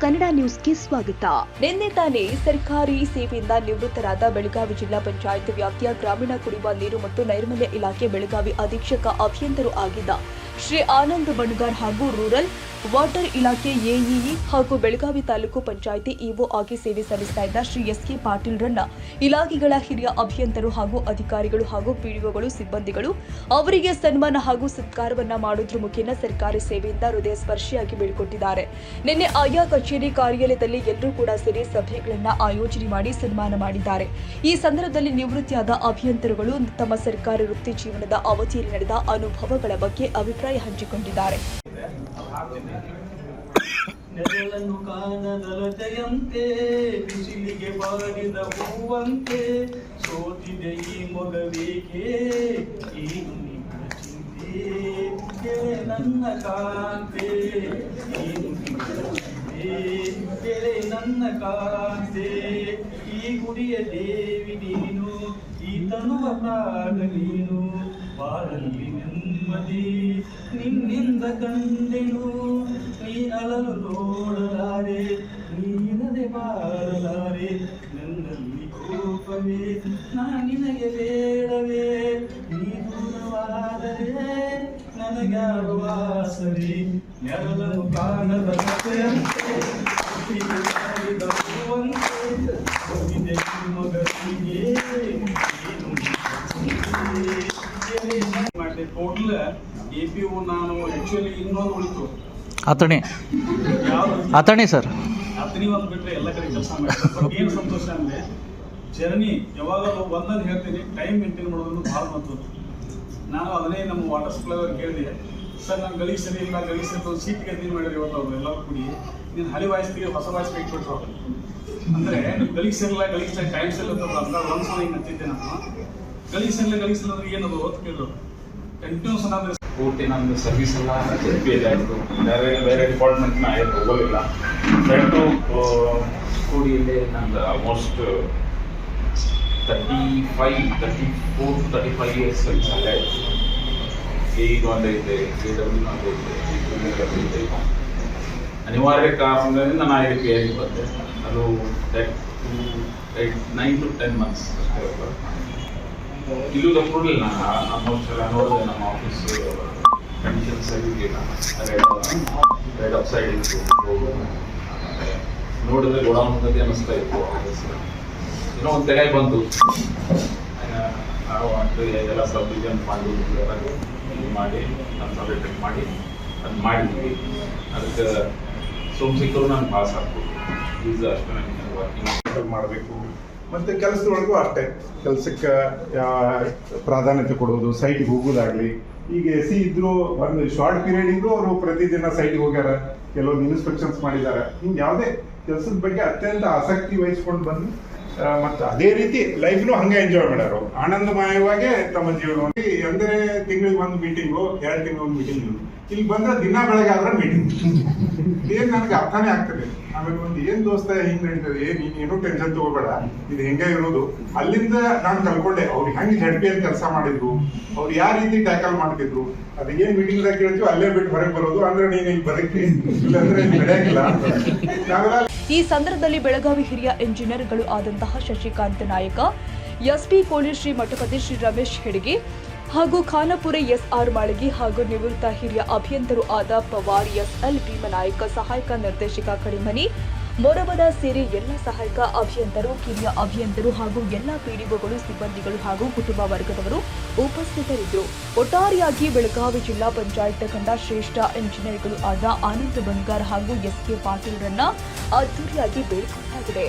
Twenty news Kannada ನ್ಯೂಸ್ಗೆ ಸ್ವಾಗತ. ನಿನ್ನೆ ತಾನೇ ಸರ್ಕಾರಿ ಸೇವೆಯಿಂದ ನಿವೃತ್ತರಾದ ಬೆಳಗಾವಿ ಜಿಲ್ಲಾ ಪಂಚಾಯತ್ ವ್ಯಾಪ್ತಿಯ ಗ್ರಾಮೀಣ ಕುಡಿಯುವ ನೀರು ಮತ್ತು ನೈರ್ಮಲ್ಯ ಇಲಾಖೆ ಬೆಳಗಾವಿ ಅಧೀಕ್ಷಕ ಅಭಿಯಂತರು ಆಗಿದ್ದ ಶ್ರೀ ಆನಂದ್ ಬಣಗಾರ್ ಹಾಗೂ ರೂರಲ್ ವಾಟರ್ ಇಲಾಖೆ ಎಇಇ ಹಾಗೂ ಬೆಳಗಾವಿ ತಾಲೂಕು ಪಂಚಾಯಿತಿ ಇಒ ಆಗಿ ಸೇವೆ ಸಲ್ಲಿಸ್ತಾ ಇದ್ದ ಶ್ರೀ ಎಸ್ ಕೆ ಪಾಟೀಲ್ ಪಾಟೀಲ್ರನ್ನ ಇಲಾಖೆಗಳ ಹಿರಿಯ ಅಭಿಯಂತರು ಹಾಗೂ ಅಧಿಕಾರಿಗಳು ಹಾಗೂ ಪಿಡಿಒಗಳು, ಸಿಬ್ಬಂದಿಗಳು ಅವರಿಗೆ ಸನ್ಮಾನ ಹಾಗೂ ಸತ್ಕಾರವನ್ನ ಮಾಡೋದ್ರ ಮುಖೇನ ಸರ್ಕಾರಿ ಸೇವೆಯಿಂದ ಹೃದಯ ಸ್ಪರ್ಶಿಯಾಗಿ ಬೀಳ್ಕೊಟ್ಟಿದ್ದಾರೆ. ನಿನ್ನೆ ಆಯಾ ಕಚೇರಿ ಕಾರ್ಯಾಲಯದಲ್ಲಿ ಎಲ್ಲರೂ ಕೂಡ ಸೇರಿ ಸಭೆಗಳನ್ನ ಆಯೋಜನೆ ಮಾಡಿ ಸನ್ಮಾನ ಮಾಡಿದ್ದಾರೆ. ಈ ಸಂದರ್ಭದಲ್ಲಿ ನಿವೃತ್ತಿಯಾದ ಅಭಿಯಂತರುಗಳು ತಮ್ಮ ಸರ್ಕಾರಿ ವೃತ್ತಿ ಜೀವನದ ಅವಧಿಯಲ್ಲಿ ನಡೆದ ಅನುಭವಗಳ ಬಗ್ಗೆ ಅಭಿಪ್ರಾಯ ಹಂಚಿಕೊಂಡಿದ್ದಾರೆ. ನೆರಳನ್ನು ಕಾಣದಲತೆಯಂತೆ ಬಿಸಿಲಿಗೆ ಬಾರಿದ ಹೂವಂತೆ, ಸೋತಿದೆ ಈ ಮೊಗವೇಕೆ? ಏನು ನಿನ್ನ ಚಿಂತೆ? ನನ್ನ ಕಾಂತೆ. ಏನು ಕೆರೆ ನನ್ನ ಕಾಂತೆ. ಈ ಗುಡಿಯ ದೇವಿ ನೀನು, ಈ ತನುವ ಪ್ರಾಣ ನೀನು. ನೆಮ್ಮದಿ ನಿನ್ನಿಂದ ಕಂಡೆನು, ನೀ ಅಲಲು ನೋಡಲಾರೆ ನೀನದೆ ಬಾರಲಾರೆ, ನನ್ನಲ್ಲಿ ಕೋಪವೇ, ನಾ ನಿನಗೆ ಬೇಡವೇ, ನೀ ದೂರವಾದರೆ ಆಸರೆ ನೆರಳನ್ನು ಕಾಣದ ಟೋಟಲ್ ಎ ಪಿ ಒ ನಾನು ಆಕ್ಚುಲಿ ಇನ್ನೊಂದು ಉಳಿತು. ಆತಣೆ ಯಾವ್ದು? ಅತಣಿ ಸರ್ ಹತ್ತನೇ ಒಂದು ಬಿಟ್ಟರೆ ಎಲ್ಲ ಕಡೆ ಕೆಲಸ ಮಾಡಿ ಏನು ಸಂತೋಷ ಅಂದ್ರೆ ಜರ್ನಿ ಯಾವಾಗಲೂ ಒಂದೊಂದು ಹೇಳ್ತೀನಿ ಟೈಮ್ ಮೇಂಟೈನ್ ಮಾಡೋದನ್ನು ಭಾಳ ಮಹತ್ವ ನಾನು ಅದನ್ನೇ ನಮ್ಮ ವಾಟರ್ ಸಪ್ಲೈ ಕೇಳಿದೆ. ಸರ್ ನಾನು ಗಲೀಜ್ ಸರಿ ಇಲ್ಲ ಗಲೀಜ್ ಸರಿ ಒಂದು ಸೀಟ್ ಗದ್ದಿ ಮಾಡಿರಿ ಇವತ್ತು ಅವ್ರು? ಎಲ್ಲರೂ ಕೂಡಿ ನೀನು ಹಳಿ ವಾಯಿಸ್ತೀವಿ ಹೊಸ ವಾಯ್ಸ್ ಇಟ್ಬಿಟ್ರು ಅಂದರೆ ಗಲೀಜ್ ಸರಿಲ್ಲ ಗಲೀಜ್ ಸರಿ ಟೈಮ್ ಸರಿ ಅಂತ ಒಂದು ಸಲ ಹಿಂಗೆ ಹತ್ತಿದ್ದೆ ನಾನು. ಗಲೀಜ್ ಸರಿಲ್ಲ ಗಲೀಜ್ ಸರಿ ಅಂದ್ರೆ ಏನದು ಅಂತ ಕೇಳಿದ್ರು. ಕಂಟಿನ್ಯೂಸ್ ಅಂದ್ರೆ ಪೂರ್ತಿ ನಮ್ಮದು ಸರ್ವಿಸ್ ಎಲ್ಲ ಎಸ್ ಆಯಿತು. ಬೇರೆ ಬೇರೆ ಡಿಪಾರ್ಟ್ಮೆಂಟ್ ನಾ ಹೋಗಲಿಲ್ಲ ಫ್ರೆಂಡು ಕೂಡಿಯಲ್ಲಿ ನಂದು almost thirty five thirty four thirty five years service ಆಯಿತು ಈಗ ಒಂದೈತೆ ಕೆ ಡಬ್ಲ್ಯೂ ಒಂದೈತೆ ಐತೆ ಅನಿವಾರ್ಯ ಕಾರಣದಿಂದ ನಾನು ಐ ಪಿ ಐಗೆ ಬಂದೆ. ಅದು two eight nine two ten months ಅಷ್ಟೇ. ಇಲ್ಲೂ. ಕೊಡಲಿಲ್ಲ ನಾನು ಆಲ್ಮೋಸ್ಟ್ ಎಲ್ಲ ನೋಡಿದೆ, ನಮ್ಮ ಆಫೀಸ್ ಕಂಡೀಷನ್ಸ್ ಆಗಿರಲಿಲ್ಲ ರೆಡ್ ಆಫ್ ಸೈಡ್ ಇತ್ತು. ನೋಡಿದ್ರೆ ಗೋಡೌನ್ ಗತಿ ಅನಿಸ್ತಾ ಇತ್ತು ಏನೋ ಒಂದು ತೆಗೆ ಬಂತು. ನಾವು ಅದು ಎಲ್ಲ ಸಬ್ಡಿವಿಷನ್ ಮಾಡಿ, ಇದು ಮಾಡಿ ಕನ್ಸಲ್ಟೇಟ್ ಮಾಡಿ, ಅದು ಮಾಡಿದ್ವಿ. ಅದಕ್ಕೆ ಸೋಮ್ ಸಿಕ್ಕರು ನಾನು ಪಾಸ್ ಆಗ್ಬೋದು. ಈಸ್ ಅಷ್ಟು ನನಗೆ ವರ್ಕಿಂಗ್ ಮಾಡಬೇಕು. ಮತ್ತೆ ಕೆಲಸದೊಳಗೂ ಅಷ್ಟೇ. ಕೆಲಸಕ್ಕೆ ಪ್ರಾಧಾನ್ಯತೆ ಕೊಡೋದು ಸೈಟ್ಗೆ ಹೋಗೋದಾಗ್ಲಿ ಈಗ ಎಸ್ ಸಿ ಇದ್ರು, ಒಂದು ಶಾರ್ಟ್ ಪೀರಿಯಡ್ ಇದ್ರು ಅವರು ಪ್ರತಿದಿನ ಸೈಟ್ಗೆ ಹೋಗ್ಯಾರ. ಕೆಲವೊಂದು ಇನ್ಸ್ಪೆಕ್ಷನ್ಸ್ ಮಾಡಿದ್ದಾರೆ. ಹಿಂಗೆ ಯಾವುದೇ ಕೆಲಸದ ಬಗ್ಗೆ ಅತ್ಯಂತ ಆಸಕ್ತಿ ವಹಿಸ್ಕೊಂಡು ಬಂದು ಮತ್ತು ಮತ್ತೆ ಅದೇ ರೀತಿ ಲೈಫ್ನು ಹಂಗೆ ಎಂಜಾಯ್ ಮಾಡ್ಯಾರು. ಆನಂದಮಯವಾಗೇ ತಮ್ಮ ಜೀವನವನ್ನು. ಅಂದರೆ ತಿಂಗಳಿಗೆ ಒಂದು ಮೀಟಿಂಗು ಎರಡು ತಿಂಗಳ ಒಂದು ಮೀಟಿಂಗು ಇಲ್ಲಿ ಬಂದ್ರೆ ದಿನ ಬೆಳಗ್ಗೆ ಆದ್ರೆ ಮೀಟಿಂಗ್ ಏನು ನನಗೆ ಅರ್ಥನೇ ಆಗ್ತದೆ ಆಮೇಲೆ ಒಂದು ಏನ್ ದೋಸ್ತ ಹಿಂಗ್ ನಡೀತದೆ? ನೀನ್ ಏನೂ ಟೆನ್ಷನ್ ತಗೋಬೇಡ. ಇದು ಹೆಂಗೆ ಇರೋದು? ಅಲ್ಲಿಂದ ನಾನು ಕಲ್ಕೊಂಡೆ. ಅವ್ರು ಹೆಂಗ್ ಅಂತ ಕೆಲಸ ಮಾಡಿದ್ರು? ಅವ್ರು ಯಾವ ರೀತಿ ಟ್ಯಾಕಲ್ ಮಾಡ್ತಿದ್ರು? ಅದು ಏನ್ ಮೀಟಿಂಗ್ ದಾಗ ಕೇಳ್ತೀವಿ ಅಲ್ಲೇ ಬಿಟ್ಟು ಹೊರಗೆ ಬರೋದು. ಅಂದ್ರೆ ನೀನ್ ಈಗ ಬರಕ್ಕೆ ಇಲ್ಲಾಂದ್ರೆ ಇಲ್ಲಿ ನಡೆಯಂಗಿಲ್ಲ ಈ ಸಂದರ್ಭದಲ್ಲಿ ಬೆಳಗಾವಿ ಹಿರಿಯ ಇಂಜಿನಿಯರ್ಗಳು ಆದಂತಹ ಶಶಿಕಾಂತ್ ನಾಯಕ ಎಸ್ಪಿ ಕೋಳಿ ಶ್ರೀ ಮಠಪತಿ ಶ್ರೀ ರಮೇಶ್ ಹೆಡ್ಗೆ ಹಾಗೂ ಖಾನಾಪುರ ಎಸ್ಆರ್ ಮಾಳಗಿ ಹಾಗೂ ನಿವೃತ್ತ ಹಿರಿಯ ಅಭಿಯಂತರು ಆದ ಪವಾರ್ ಎಸ್ಎಲ್ ಭೀಮನಾಯಕ ಸಹಾಯಕ ನಿರ್ದೇಶಕ ಕಡಿಮನಿ ಮೊರಬದ ಸೇರಿ ಎಲ್ಲ ಸಹಾಯಕ ಅಭಿಯಂತರು, ಕಿರಿಯ ಅಭಿಯಂತರು ಹಾಗೂ ಎಲ್ಲ ಪಿಡಿಒಗಳು, ಸಿಬ್ಬಂದಿಗಳು ಹಾಗೂ ಕುಟುಂಬ ವರ್ಗದವರು ಉಪಸ್ಥಿತರಿದ್ದರು. ಒಟ್ಟಾರೆಯಾಗಿ ಬೆಳಗಾವಿ ಜಿಲ್ಲಾ ಪಂಚಾಯತ್ ಕಂಡ ಶ್ರೇಷ್ಠ ಇಂಜಿನಿಯರ್ಗಳು ಆದ ಆನಂದ್ ಬಂಗಾರ್ ಹಾಗೂ ಎಸ್ ಕೆ ಪಾಟೀಲ್ರನ್ನ ಅದ್ದೂರಿಯಾಗಿ ಬೇಡಿಕೊಳ್ಳಲಾಗಿದೆ.